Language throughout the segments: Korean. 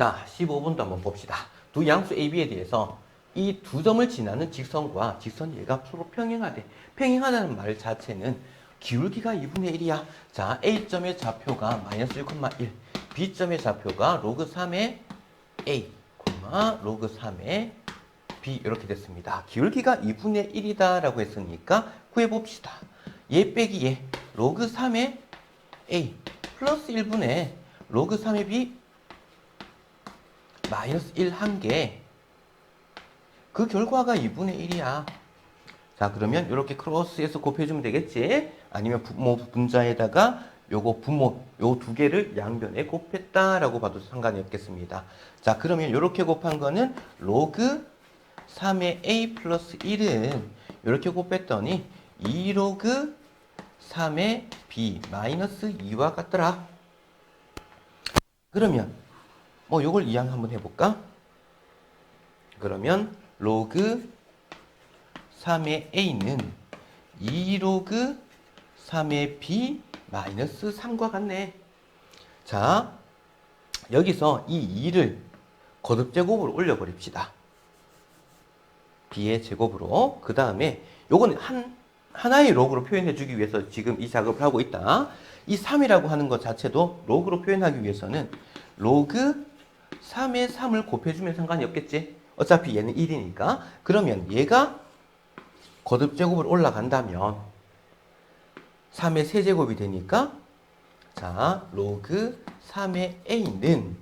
자, 15번도 한번 봅시다. 두 양수 AB에 대해서 이 두 점을 지나는 직선과 직선 얘가 서로 평행하대. 평행하다는 말 자체는 기울기가 2분의 1이야. 자, A점의 좌표가 마이너스 1,1, B점의 좌표가 로그 3의 A, 로그 3의 B 이렇게 됐습니다. 기울기가 2분의 1이다라고 했으니까 구해봅시다. 얘 빼기 얘 로그 3의 A 플러스 1분의 로그 3의 B 마이너스 1 한 개. 그 결과가 2분의 1이야. 자, 그러면 이렇게 크로스해서 곱해주면 되겠지? 아니면 부모 분자에다가 요거 부모 요 두 개를 양변에 곱했다라고 봐도 상관이 없겠습니다. 자, 그러면 이렇게 곱한 거는 로그 3의 a 플러스 1은 이렇게 곱했더니 2로그 3의 b 마이너스 2와 같더라. 그러면 뭐 요걸 이양 한번 해볼까? 그러면 로그 3의 a는 2로그 3의 b 마이너스 3과 같네. 자, 여기서 이 2를 거듭제곱으로 올려버립시다. b의 제곱으로. 그 다음에 요건 한, 하나의 로그로 표현해 주기 위해서 지금 이 작업을 하고 있다. 이 3이라고 하는 것 자체도 로그로 표현하기 위해서는 로그 3에 3을 곱해주면 상관이 없겠지? 어차피 얘는 1이니까. 그러면 얘가 거듭제곱으로 올라간다면 3의 세제곱이 되니까 자, 로그 3의 a는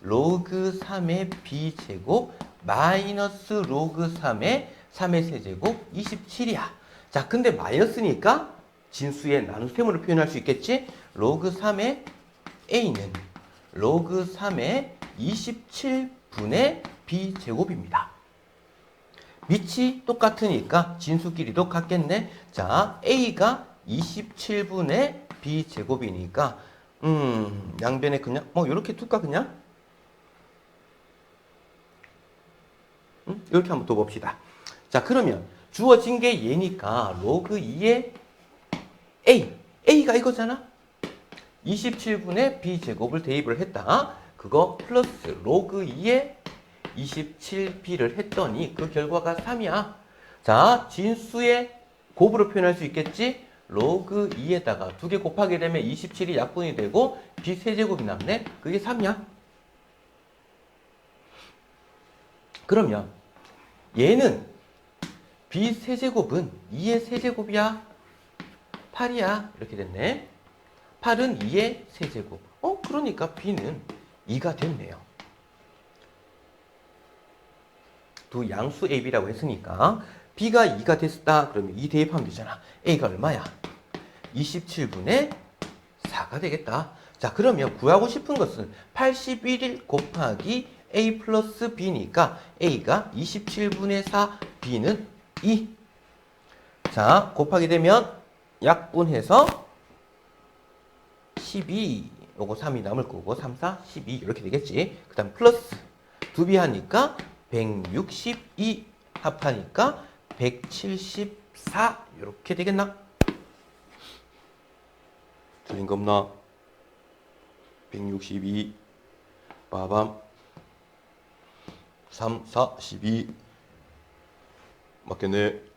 로그 3의 b제곱 마이너스 로그 3의 3의 세제곱 27이야. 자, 근데 마이너스니까 진수의 나눗셈으로 표현할 수 있겠지? 로그 3의 a는 로그 3의 27분의 b제곱입니다. 밑이 똑같으니까 진수끼리도 같겠네. 자, a가 27분의 b제곱이니까 음, 양변에 그냥 뭐 이렇게 둘까 그냥? 음? 이렇게 한번 더 봅시다. 자, 그러면 주어진 게 얘니까 로그 2의 a. a가 이거잖아. 27분의 b제곱을 대입을 했다. 그거 플러스 로그 2의 27b를 했더니 그 결과가 3이야. 자, 진수의 곱으로 표현할 수 있겠지? 로그 2에다가 두 개 곱하게 되면 27이 약분이 되고 b 세제곱이 남네. 그게 3이야. 그러면 얘는 b 세제곱은 2의 세제곱이야. 8이야. 이렇게 됐네. 8은 2의 세제곱. 어, 그러니까 b는 2가 됐네요. 두 양수 AB라고 했으니까 B가 2가 됐다. 그러면 2 대입하면 되잖아. A가 얼마야? 27분의 4가 되겠다. 자, 그러면 구하고 싶은 것은 81일 곱하기 A 플러스 B니까 A가 27분의 4, B는 2. 자, 곱하게 되면 약분해서 12. 요거 3이 남을 거고 3, 4, 12 이렇게 되겠지. 그 다음 플러스 2B 하니까 162 합하니까 174 이렇게 되겠나? 틀린 거 없나? 162 빠밤 3, 4, 12 맞겠네